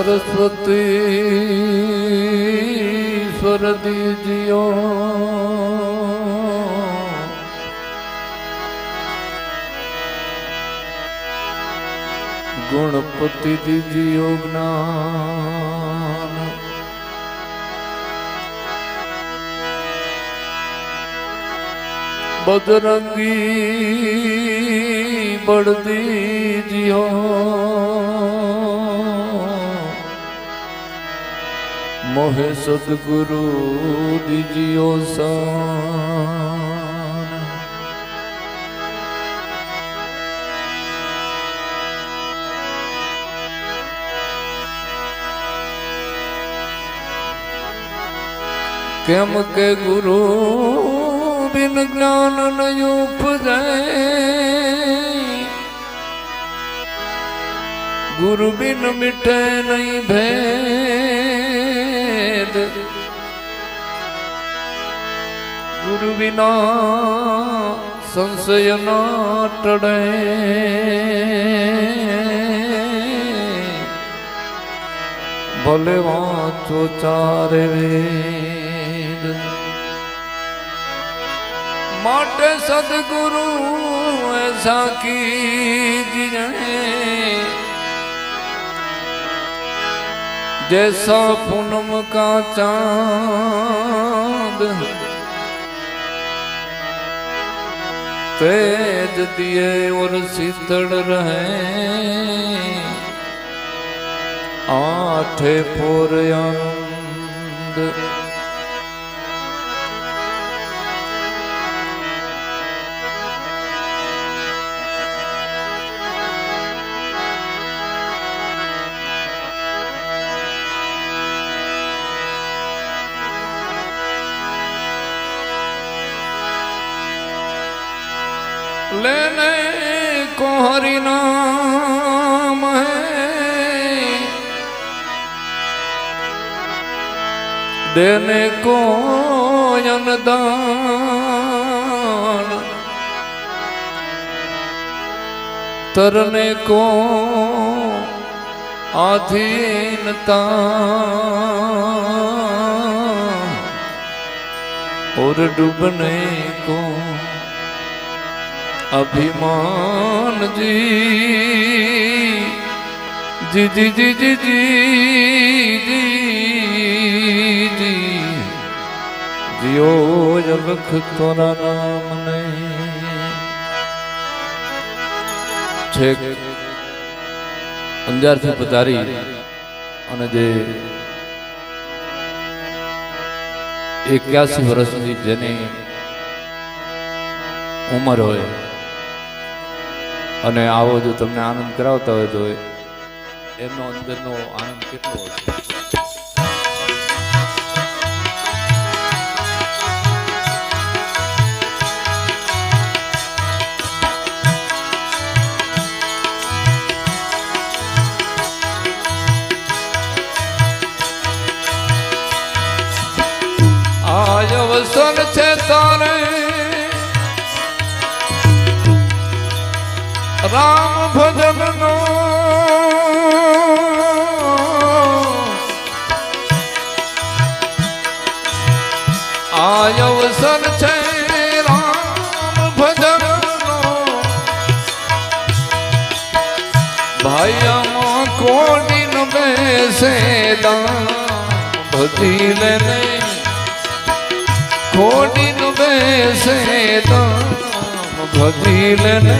સરસ્વતી સ્વરદી જીઓ ગુણપતિ દીજીઓ જ્ઞાન. બદરંગી બળદી જીઓ મોહે સદગુરુ દીજીઓ સાન કેમ કે ગુરુ બિન જ્ઞાન ન ઉપજે ગુરુ બિન મિટે નહીં ભેદ ગુરુ વિના સંશય ના ટળે ભલે વાંચો ચારે વેદ માટે સદગુરુ એસા કીજીએ जैसा पूनम का चांद तेज दिए और शीतल रहे आठे पोर હરિનામ દેને કોયન દાન. તરને કો આધીનતા और डूबने को અભિમાન જી જી જી જી જી જી જીઓ જલખ તોરા નામ નહીં છેક અંજારથી પધારી અને જે એક્યાસી વર્ષની જેની ઉંમર હોય અને આવો જો તમને આનંદ કરાવતા હોય તો એમનો અંદરનો આનંદ કેટલો હોય દર્શન છે રામ ભજન ભાઈ કોડી ન બેસે ભજી ને કોડી ન બેસે ભજી ને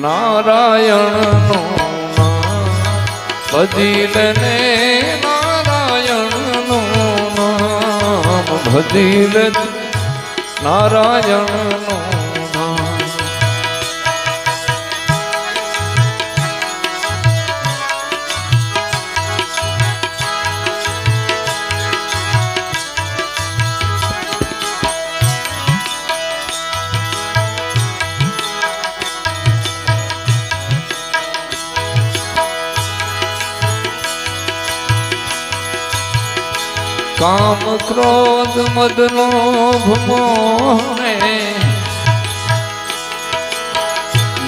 નારાયણ નો ભજી ને નારાયણ નો ભજી નારાયણ. ક્રોધ મદ લોભ મોહને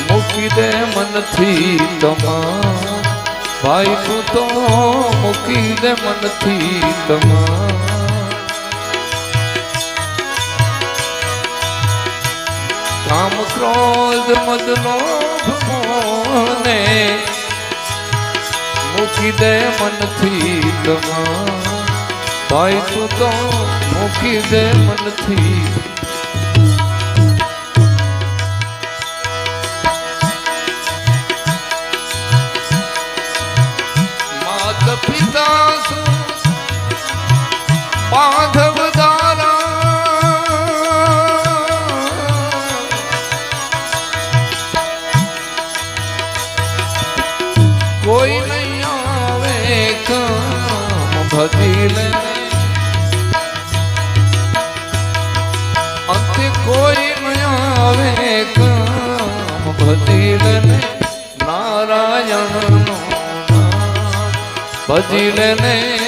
મૂકી દે મનથી તમા ભાઈ, તું તો મૂકી દે મનથી તમા કામ ક્રોધ મદનો લોભ મોહને મૂકી દે મનથી તમા ભાઈ તું તો મૂકી દે મનથી. ભજી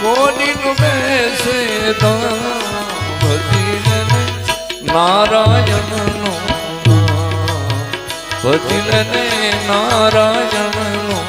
કોડી નું બેસે દામ ભજી લે નારાયણ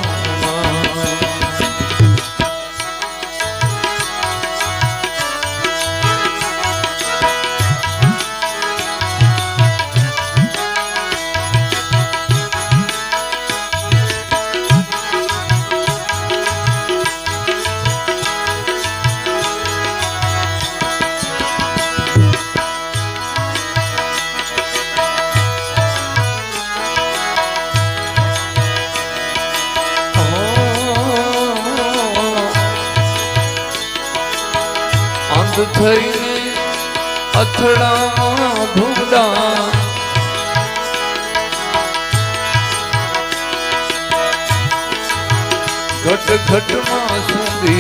અંધ થઈને અથડામાં ભૂંડા ઘટ ઘટમાં સુંદર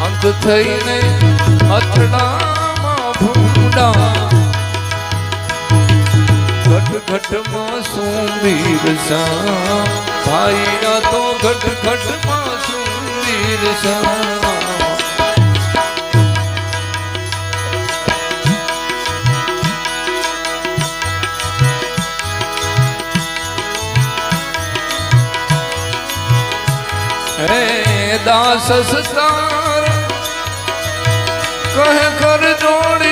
અંત થઈને અથડામાં ભૂંડા ઘટમાં સુંદર શ્યામ ભાઈ આ તો ઘટ ઘટમાં સુંદર સા દાસ સતાર કહે કર જોડી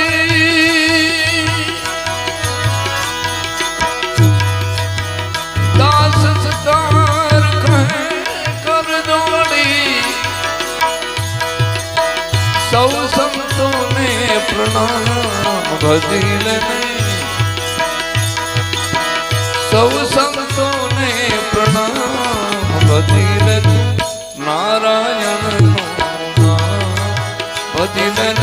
ભજીલને સૌ સંતોને પ્રણામ. ભજીલ નારાયણ ભજીલ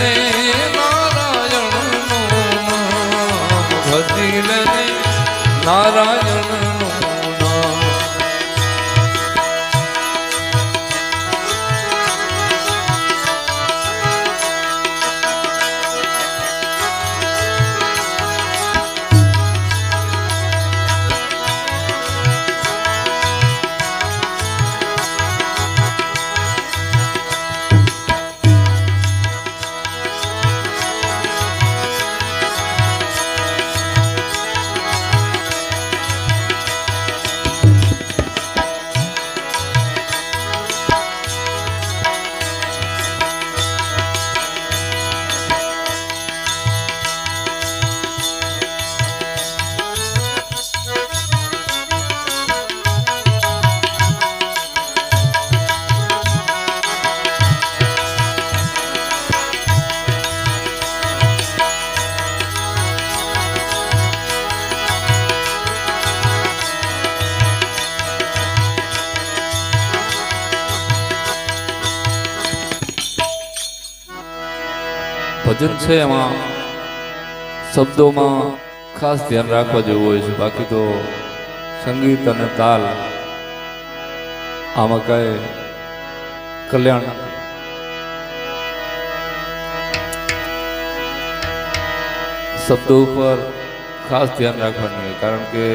છે એમાં? શબ્દોમાં ખાસ ધ્યાન રાખવા જેવું હોય છે. બાકી તો સંગીત અને તાલ, આમાં કાંઈ કલ્યાણ શબ્દો ઉપર ખાસ ધ્યાન રાખવાનું હોય, કારણ કે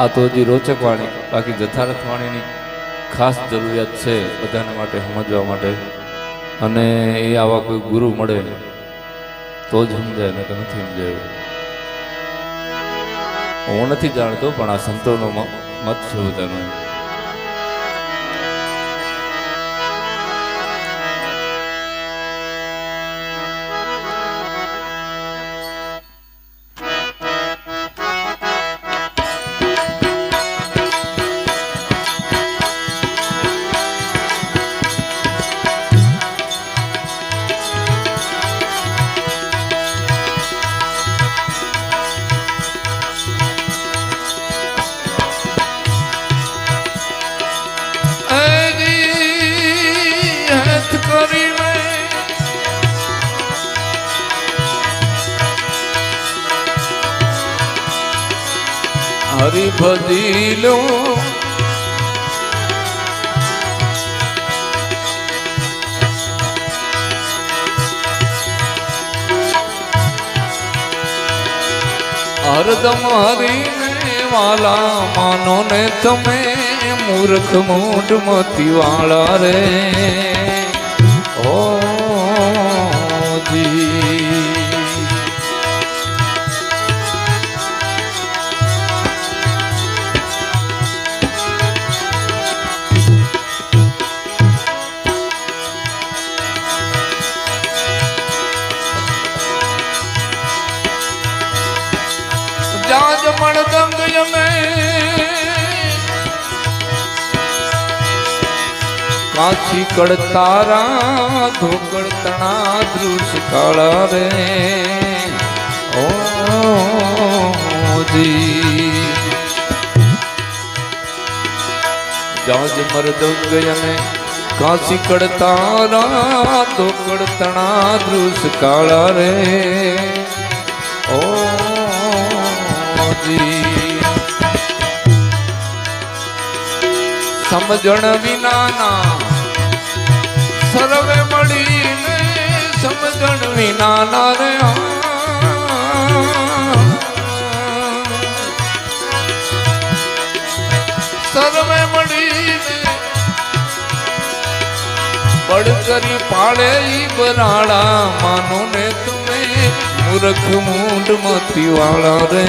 આ તો હજી રોચક વાણી, બાકી જથારથ વાણીની ખાસ જરૂરિયાત છે બધાના માટે, સમજવા માટે. અને એ આવા કોઈ ગુરુ મળે, તો જ સમજાય ને નથી સમજાય. હું નથી જાણતો, પણ આ સંતોનો મત છે બધાનો. ભજી લો હરદમ હરીને વાલા માનો ને તમે મૂર્ખ મૂઢ મતી વાળા રે જાજ મણદંગ યમે કાચી કડતારા, ધોકડ તણા દૃશ કાળા રે ઓજી જાજ મરદંગ યમે કાચી કડતારા, ધોકડ તણા દૃશ કાળા રે સમજણ વિનાના. સર્વે મળીને સમજણ વિનાના રે સર્વે મળીને બળ કરી પાડે ઈ બરાડા માનો ને તમે મૂર્ખ મૂંઢ મતી વાળા રે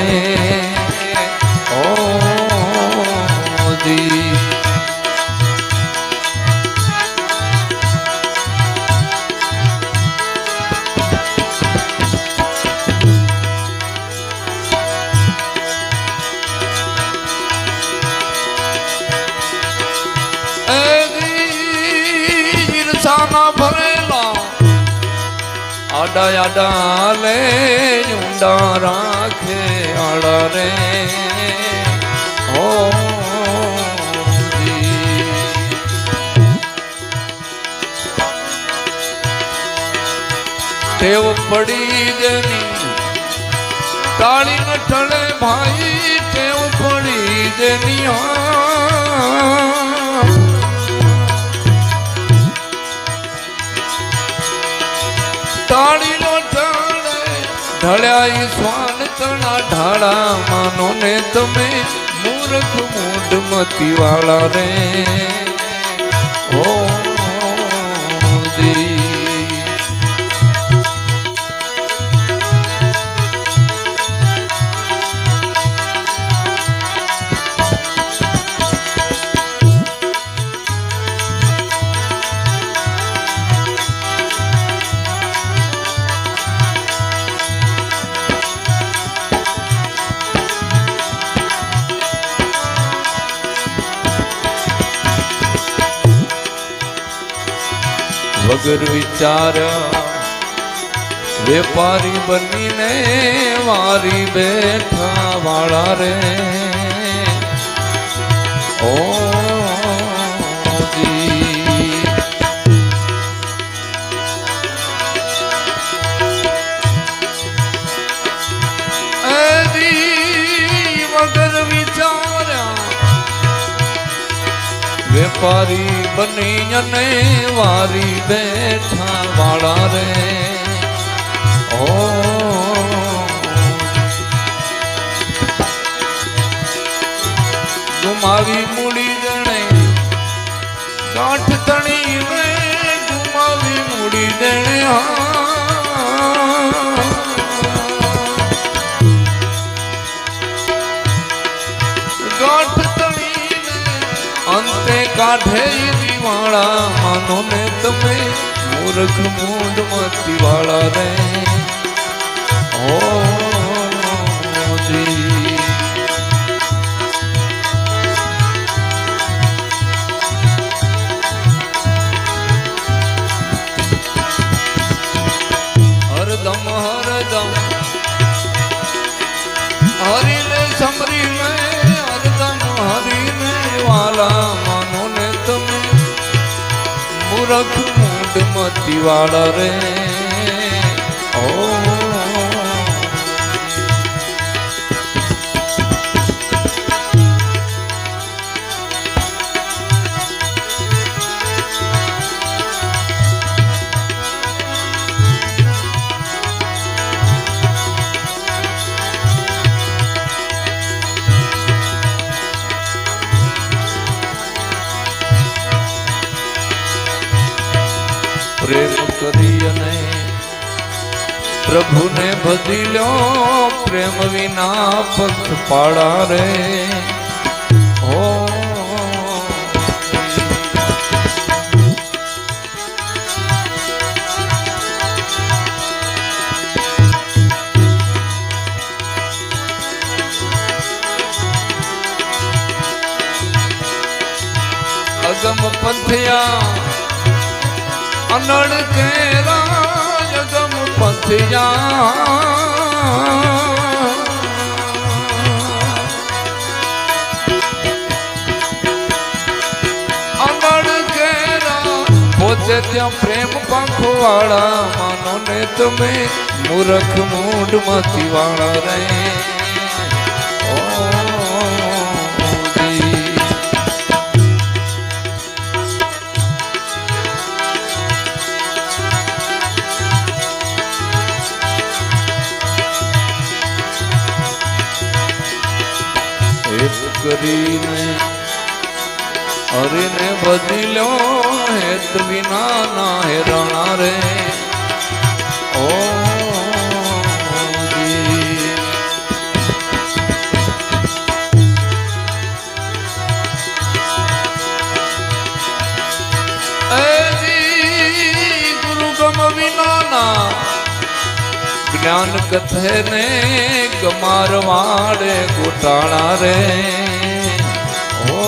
ઈર્ષાના ભરેલો. આડા આડા લે ઊંડા રાખે આડા રે ઓ. ટેવ પડી જની તાળી ન ઠળે ભાઈ, ટેવ પડી જેની. હા તાળી નો ઢાળે ઢળ્યા સ્વાન તણા ઢાળા માનો ને તમે મૂર્ખ મૂઢ મતી વાળા રે. ઓ વગર વિચાર. વેપારી બનીને વારી બેઠા વાળા રે. ઓ વેપારી બની અને વારી બેઠા વાળા રે. ઓ. ગુમાવી મૂડી જણે ગાંઠ તણી રે. ગુમાવી મૂડી જણે ગાંઠ કાઢે દિવાળા માનો ને તમે મૂર્ખ મૂંડ મતી વાળા રે. ઓ મૂરખ મૂંડ મતી વાળા રે. પ્રભુને ભજી લ્યો પ્રેમ વિના પંથ પાડા રે હો અગમ પંથિયા અનડ કેરા જગમ કેરા પોતે ત્યાં પ્રેમ પાંખો વાળા માનો ને તમે મૂરખ મૂઢ મતી વાળા રે. કરીને હરીને બદલો હેત વિના ના હેરણા રે. ઓ જ્ઞાન કથે ને ગમાર વાડે ગોટાળા રે ઓ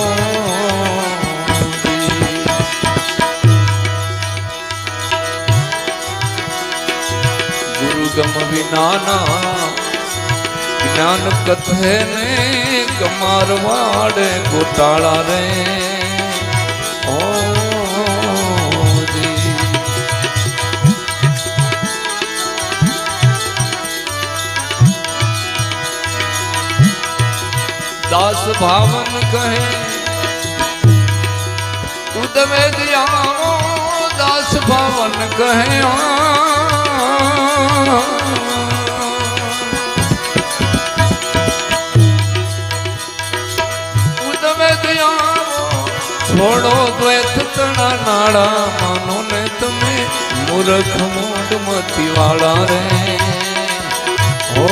ગુરુ ગમ વિનાના જ્ઞાન કથે ને ગમાર વાડે ગોટાળા રે દાસ ભાવન કહે, ઉદમે દિયાવો દાસ ભાવન કહે. ઉદમે દિયાવો છોડો દ્વૈત તણા નાળા, માનો ને તમે મૂર્ખ મૂઢ મતી વાળા રે. ઓ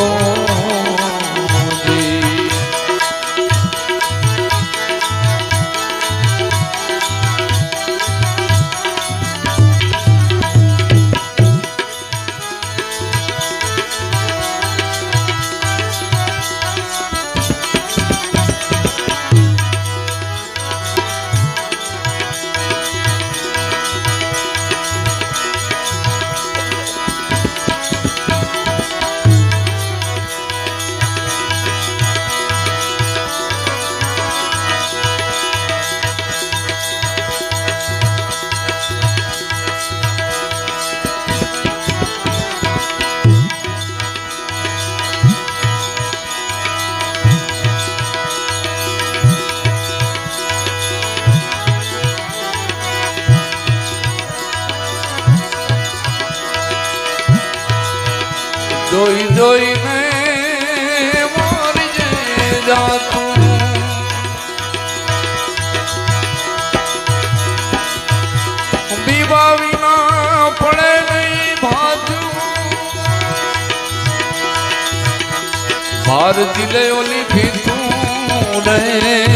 જોઈને મોરજે જાતું. બીવા વિના પડે નહીં ભાત. ભાર દિલે ઓલી ફીતું રહે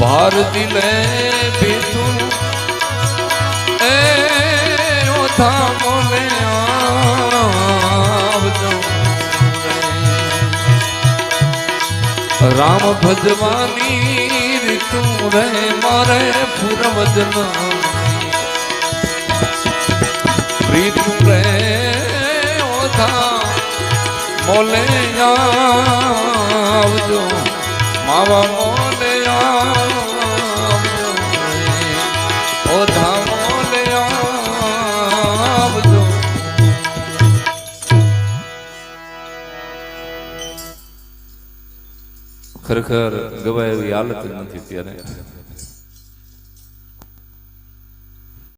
ભારતી લે ભીતું ઓથા બોલે. રામ ભજવાની રીતું રે મારે પૂર્વજન પ્રીતું રે ઓથા મોલે આવજો માવા મોલે આવજો ખરેખર ગવાય એવી હાલત નથી ત્યારે